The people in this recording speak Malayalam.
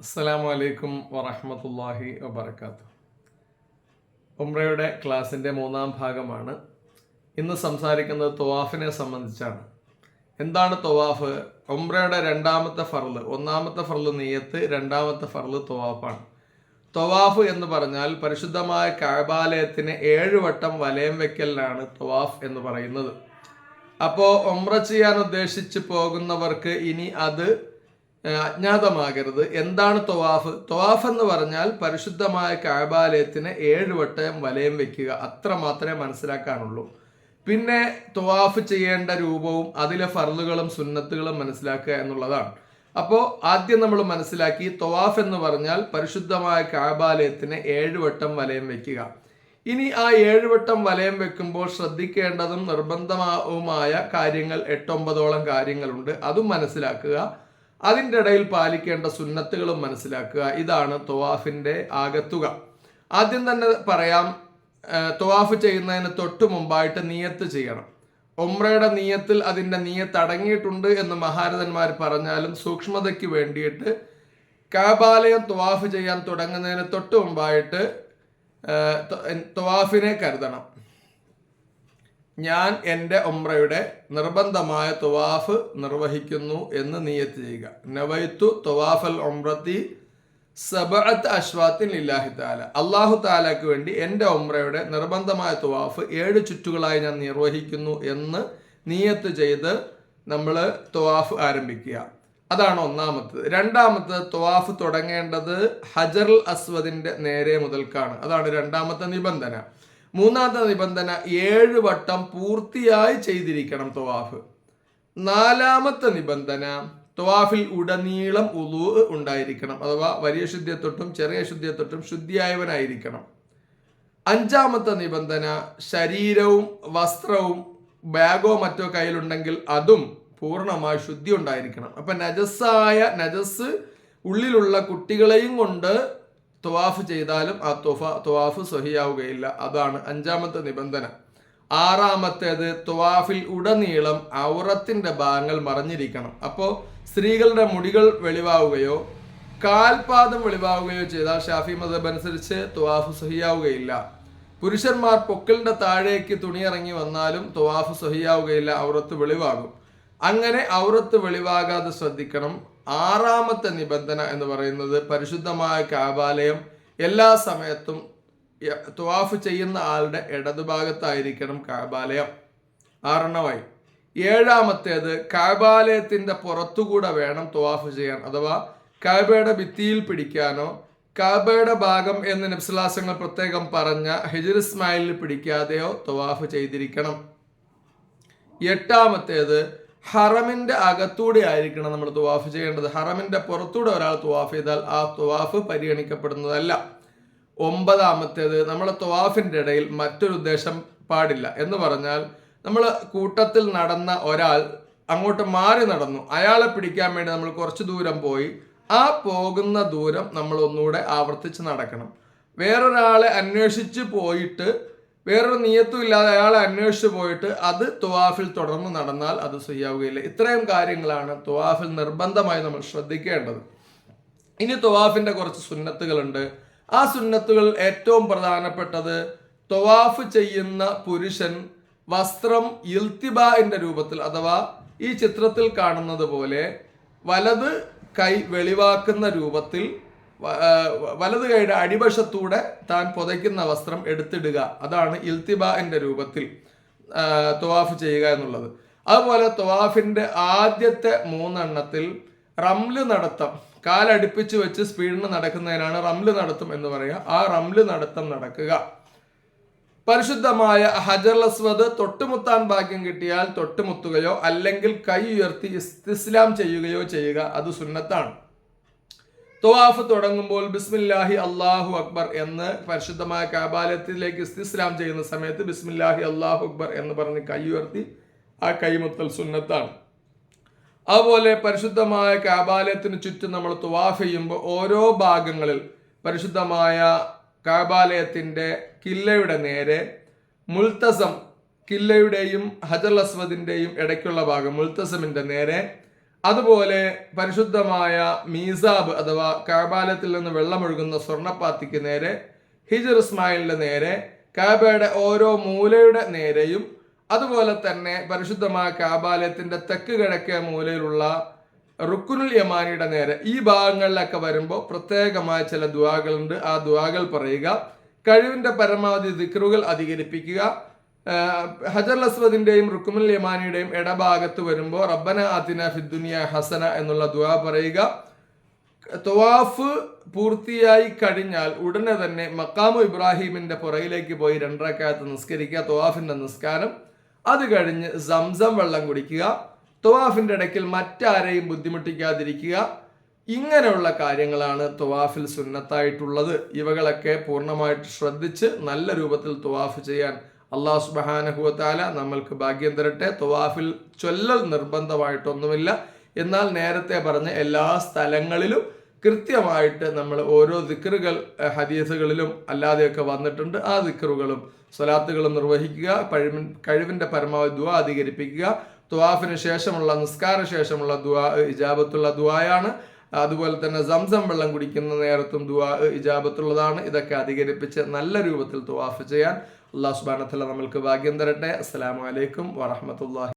അസ്സലാമു അലൈക്കും വറഹമത്തല്ലാഹി വബർക്കാത്തു ഉംറയുടെ ക്ലാസ്സിന്റെ മൂന്നാം ഭാഗമാണ്. ഇന്ന് സംസാരിക്കുന്നത് തൊവാഫിനെ സംബന്ധിച്ചാണ്. എന്താണ് തൊവാഫ്? ഉംറയുടെ രണ്ടാമത്തെ ഫർൾ ഒന്നാമത്തെ ഫർൾ നെയ്യത്ത് രണ്ടാമത്തെ ഫർൾ തൊവാഫാണ്. തൊവാഫ് എന്ന് പറഞ്ഞാൽ പരിശുദ്ധമായ കാബാലയത്തിന് ഏഴ് വട്ടം വലയം വെക്കലിനാണ് തൊവാഫ് എന്ന് പറയുന്നത്. അപ്പോൾ ഉംറ ചെയ്യാൻ ഉദ്ദേശിച്ച് പോകുന്നവർക്ക് ഇനി അത് അജ്ഞാതമാകരുത്. എന്താണ് തൊവാഫ്? തൊവാഫ് എന്ന് പറഞ്ഞാൽ പരിശുദ്ധമായ കാബാലയത്തിന് ഏഴ് വട്ടം വലയം വെക്കുക. അത്ര മാത്രമേ മനസ്സിലാക്കാനുള്ളൂ. പിന്നെ തൊവാഫ് ചെയ്യേണ്ട രൂപവും അതിലെ ഫർളുകളും സുന്നത്തുകളും മനസ്സിലാക്കുക എന്നുള്ളതാണ്. അപ്പോൾ ആദ്യം നമ്മൾ മനസ്സിലാക്കി തൊവാഫ് എന്ന് പറഞ്ഞാൽ പരിശുദ്ധമായ കാബാലയത്തിന് ഏഴ് വട്ടം വലയം വെക്കുക. ഇനി ആ ഏഴ് വട്ടം വലയം വെക്കുമ്പോൾ ശ്രദ്ധിക്കേണ്ടതും നിർബന്ധവുമായ കാര്യങ്ങൾ എട്ടൊമ്പതോളം കാര്യങ്ങളുണ്ട്. അതും മനസ്സിലാക്കുക. അതിന്റെ ഇടയിൽ പാലിക്കേണ്ട സുന്നത്തുകളും മനസ്സിലാക്കുക. ഇതാണ് തൊവാഫിന്റെ ആകത്തുക. ആദ്യം തന്നെ പറയാം തൊവാഫ് ചെയ്യുന്നതിന് തൊട്ട് മുമ്പായിട്ട് നിയത്ത് ചെയ്യണം. ഒമ്രയുടെ നീയത്തിൽ അതിന്റെ നീയത്ത് അടങ്ങിയിട്ടുണ്ട് എന്ന് മഹാരഥന്മാർ പറഞ്ഞാലും സൂക്ഷ്മതയ്ക്ക് വേണ്ടിയിട്ട് കാബാലയം തൊവാഫ് ചെയ്യാൻ തുടങ്ങുന്നതിന് തൊട്ട് മുമ്പായിട്ട് തൊവാഫിനെ കരുതണം. ഞാൻ എന്റെ ഒമ്രയുടെ നിർബന്ധമായ തുവാഫ് നിർവഹിക്കുന്നു എന്ന് നിയത്ത് ചെയ്യുക. നവൈത്തു തുവാഫൽ ഒമ്രത്തി സബഅത്ത് അശ്വാത്തിൻ ഇല്ലാഹി താല അള്ളാഹു താലയ്ക്ക് വേണ്ടി എന്റെ ഒമ്രയുടെ നിർബന്ധമായ തുവാഫ് ഏഴ് ചുറ്റുകളായി ഞാൻ നിർവഹിക്കുന്നു എന്ന് നിയത്ത് ചെയ്ത് നമ്മൾ തുവാഫ് ആരംഭിക്കുക. അതാണ് ഒന്നാമത്തത്. രണ്ടാമത്തത് തുവാഫ് തുടങ്ങേണ്ടത് ഹജറുൽ അസ്വദിന്റെ നേരെ മുതൽക്കാണ്. അതാണ് രണ്ടാമത്തെ നിബന്ധന. മൂന്നാമത്തെ നിബന്ധന ഏഴ് വട്ടം പൂർത്തിയായി ചെയ്തിരിക്കണം തൊവാഫ്. നാലാമത്തെ നിബന്ധന തൊവാഫിൽ ഉടനീളം ഉളു ഉണ്ടായിരിക്കണം അഥവാ വലിയ ശുദ്ധിയെത്തൊട്ടും ചെറിയ ശുദ്ധിയെത്തൊട്ടും ശുദ്ധിയായവനായിരിക്കണം. അഞ്ചാമത്തെ നിബന്ധന ശരീരവും വസ്ത്രവും ബാഗോ മറ്റോ കയ്യിലുണ്ടെങ്കിൽ അതും പൂർണമായി ശുദ്ധി ഉണ്ടായിരിക്കണം. അപ്പൊ നജസ്സായ നജസ് ഉള്ളിലുള്ള കുട്ടികളെയും കൊണ്ട് തൊവാഫ് ചെയ്താലും ആ തൊഫ തൊവാഫ് സഹിയാവുകയില്ല. അതാണ് അഞ്ചാമത്തെ നിബന്ധന. ആറാമത്തേത് തൊവാഫിൽ ഉടനീളം ഔറത്തിന്റെ ഭാഗങ്ങൾ മറഞ്ഞിരിക്കണം. അപ്പോൾ സ്ത്രീകളുടെ മുടികൾ വെളിവാവുകയോ കാൽപാദം വെളിവാവുകയോ ചെയ്താൽ ഷാഫി മതബ് അനുസരിച്ച് തൊവാഫ് സഹിയാവുകയില്ല. പുരുഷന്മാർ പൊക്കലിന്റെ താഴേക്ക് തുണിയിറങ്ങി വന്നാലും തൊവാഫ് സഹിയാവുകയില്ല ഔറത്ത് വെളിവാകും. അങ്ങനെ ഔറത്ത് വെളിവാകാതെ ശ്രദ്ധിക്കണം. ആറാമത്തെ നിബന്ധന എന്ന് പറയുന്നത് പരിശുദ്ധമായ കാബാലയം എല്ലാ സമയത്തും ത്വാഫ് ചെയ്യുന്ന ആളുടെ ഇടതുഭാഗത്തായിരിക്കണം കാബാലയം. ആറെണ്ണമായി. ഏഴാമത്തേത് കാബാലയത്തിന്റെ പുറത്തുകൂടെ വേണം ത്വാഫ് ചെയ്യാൻ. അഥവാ കാബയുടെ ഭിത്തിയിൽ പിടിക്കാനോ കാബയുടെ ഭാഗം എന്ന് നബ്സലാസങ്ങൾ പ്രത്യേകം പറഞ്ഞ ഹിജർ ഇസ്മായിലിൽ പിടിക്കാതെയോ ത്വാഫ് ചെയ്തിരിക്കണം. എട്ടാമത്തേത് ഹറമിന്റെ അകത്തൂടെ ആയിരിക്കണം നമ്മൾ തുവാഫ് ചെയ്യേണ്ടത്. ഹറമിന്റെ പുറത്തൂടെ ഒരാൾ തുവാഫ് ചെയ്താൽ ആ തുവാഫ് പരിഗണിക്കപ്പെടുന്നതല്ല. ഒമ്പതാമത്തേത് നമ്മളെ തുവാഫിന്റെ ഇടയിൽ മറ്റൊരു ഉദ്ദേശം പാടില്ല. എന്ന് പറഞ്ഞാൽ നമ്മൾ കൂട്ടത്തിൽ നടന്ന ഒരാൾ അങ്ങോട്ട് മാറി നടന്നു. അയാളെ പിടിക്കാൻ വേണ്ടി നമ്മൾ കുറച്ച് ദൂരം പോയി. ആ പോകുന്ന ദൂരം നമ്മൾ ഒന്നുകൂടെ ആവർത്തിച്ച് നടക്കണം. വേറൊരാളെ അന്വേഷിച്ച് പോയിട്ട് വേറൊരു നിയത്തും ഇല്ലാതെ അയാളെ അന്വേഷിച്ച് പോയിട്ട് അത് തുവാഫിൽ തുടർന്ന് നടന്നാൽ അത് ചെയ്യാവുകയില്ല ഇത്രയും കാര്യങ്ങളാണ് തുവാഫിൽ നിർബന്ധമായി നമ്മൾ ശ്രദ്ധിക്കേണ്ടത്. ഇനി തുവാഫിന്റെ കുറച്ച് സുന്നത്തുകളുണ്ട്. ആ സുന്നത്തുകൾ ഏറ്റവും പ്രധാനപ്പെട്ടത് തുവാഫ് ചെയ്യുന്ന പുരുഷൻ വസ്ത്രം ഇൽത്തിബാന്റെ രൂപത്തിൽ അഥവാ ഈ ചിത്രത്തിൽ കാണുന്നത് പോലെ വലത് കൈ വെളിവാക്കുന്ന രൂപത്തിൽ വലത് കൈയുടെ അടിവശത്തൂടെ താൻ പുതയ്ക്കുന്ന വസ്ത്രം എടുത്തിടുക. അതാണ് ഇൽത്തിബാന്റെ രൂപത്തിൽ തുവാഫ് ചെയ്യുക എന്നുള്ളത്. അതുപോലെ തൊവാഫിന്റെ ആദ്യത്തെ മൂന്നെണ്ണത്തിൽ റംൽ നടത്തം കാലടുപ്പിച്ച് വെച്ച് സ്പീഡിന് നടക്കുന്നതിനാണ് റംൽ നടത്തം എന്ന് പറയുക. ആ റംൽ നടത്തം നടക്കുക. പരിശുദ്ധമായ ഹജർ അസ്വദ് തൊട്ടുമുത്താൻ ഭാഗ്യം കിട്ടിയാൽ തൊട്ടുമുത്തുകയോ അല്ലെങ്കിൽ കൈ ഉയർത്തി ഇസ്തിസ്ലാം ചെയ്യുകയോ ചെയ്യുക അത് സുന്നത്താണ്. തൊവാഫ് തുടങ്ങുമ്പോൾ ബിസ്മില്ലാഹി അള്ളാഹു അക്ബർ എന്ന് പരിശുദ്ധമായ കാബാലയത്തിലേക്ക് ഇസ്തിസ്ലാം ചെയ്യുന്ന സമയത്ത് ബിസ്മില്ലാഹി അള്ളാഹു അക്ബർ എന്ന് പറഞ്ഞ് കൈ ഉയർത്തി ആ കൈമുത്തൽ സുന്നത്താണ്. അതുപോലെ പരിശുദ്ധമായ കാബാലയത്തിന് ചുറ്റും നമ്മൾ തുവാഫ് ചെയ്യുമ്പോൾ ഓരോ ഭാഗങ്ങളിൽ പരിശുദ്ധമായ കാബാലയത്തിന്റെ കില്ലയുടെ നേരെ മുൽത്തസം കില്ലയുടെയും ഹജർ അസ്വദിന്റെയും ഇടയ്ക്കുള്ള ഭാഗം മുൽത്തസമിന്റെ നേരെ അതുപോലെ പരിശുദ്ധമായ മീസാബ് അഥവാ കാബാലത്തിൽ നിന്ന് വെള്ളമൊഴുകുന്ന സ്വർണപ്പാത്തിക്ക് നേരെ ഹിജർ ഇസ്മായിലിന്റെ നേരെ കാബയുടെ ഓരോ മൂലയുടെ നേരെയും അതുപോലെ തന്നെ പരിശുദ്ധമായ കാബാലയത്തിന്റെ തെക്ക് കിഴക്കേ മൂലയിലുള്ള റുക്കുനുൽ യമാനിയുടെ നേരെ. ഈ ഭാഗങ്ങളിലൊക്കെ വരുമ്പോൾ പ്രത്യേകമായ ചില ദുവാകളുണ്ട് ആ ദുവാകൾ പറയുക കഴിവിന്റെ പരമാവധി ദിക്റുകൾ അധികരിപ്പിക്കുക ഹജർ അസ്വദിന്റെയും റുക്കുമുൽ യമാനിയുടെയും ഇടഭാഗത്ത് വരുമ്പോൾ റബ്ബന അതിന ഫിദ്ദുനിയ ഹസന എന്നുള്ള ദുവാ പറയുക. തൊവാഫ് പൂർത്തിയായി കഴിഞ്ഞാൽ ഉടനെ തന്നെ മക്കാമു ഇബ്രാഹിമിന്റെ പുറകിലേക്ക് പോയി രണ്ടരക്കാലത്ത് നിസ്കരിക്കുക തൊവാഫിന്റെ നിസ്കാരം. അത് കഴിഞ്ഞ് സംസം വെള്ളം കുടിക്കുക. തൊവാഫിന്റെ ഇടയ്ക്കിൽ മറ്റാരെയും ബുദ്ധിമുട്ടിക്കാതിരിക്കുക. ഇങ്ങനെയുള്ള കാര്യങ്ങളാണ് തവാഫിൽ സുന്നത്തായിട്ടുള്ളത്. ഇവകളൊക്കെ പൂർണമായിട്ട് ശ്രദ്ധിച്ച് നല്ല രൂപത്തിൽ തവാഫ് ചെയ്യാൻ അള്ളാഹു സുബഹാനഹുവത്താല നമ്മൾക്ക് ഭാഗ്യം തരട്ടെ. തുവാഫിൽ ചൊല്ലൽ നിർബന്ധമായിട്ടൊന്നുമില്ല. എന്നാൽ നേരത്തെ പറഞ്ഞ എല്ലാ സ്ഥലങ്ങളിലും കൃത്യമായിട്ട് നമ്മൾ ഓരോ ദിക്കറുകൾ ഹദീസുകളിലും അല്ലാതെയൊക്കെ വന്നിട്ടുണ്ട്. ആ ദിക്കറുകളും സ്വലാത്തുകളും നിർവഹിക്കുക കഴിവിൻ കഴിവിന്റെ പരമാവധി ദുവ അധികരിപ്പിക്കുക. ത്വാഫിന് ശേഷമുള്ള നിസ്കാര ശേഷമുള്ള ദുവാ ഇജാബത്തുള്ള ദുവായാണ് അതുപോലെ തന്നെ സംസം വെള്ളം കുടിക്കുന്ന നേരത്തും ദുവാ ഇജാബത്തുള്ളതാണ്. ഇതൊക്കെ അധികരിപ്പിച്ച് നല്ല രൂപത്തിൽ തുവാഫ് ചെയ്യാൻ അള്ളാഹു സുബാനത്തല്ല നമ്മൾക്ക് ഭാഗ്യം തരട്ടെ. അസ്സലാമു അലൈക്കും വറഹമത്തല്ലാഹി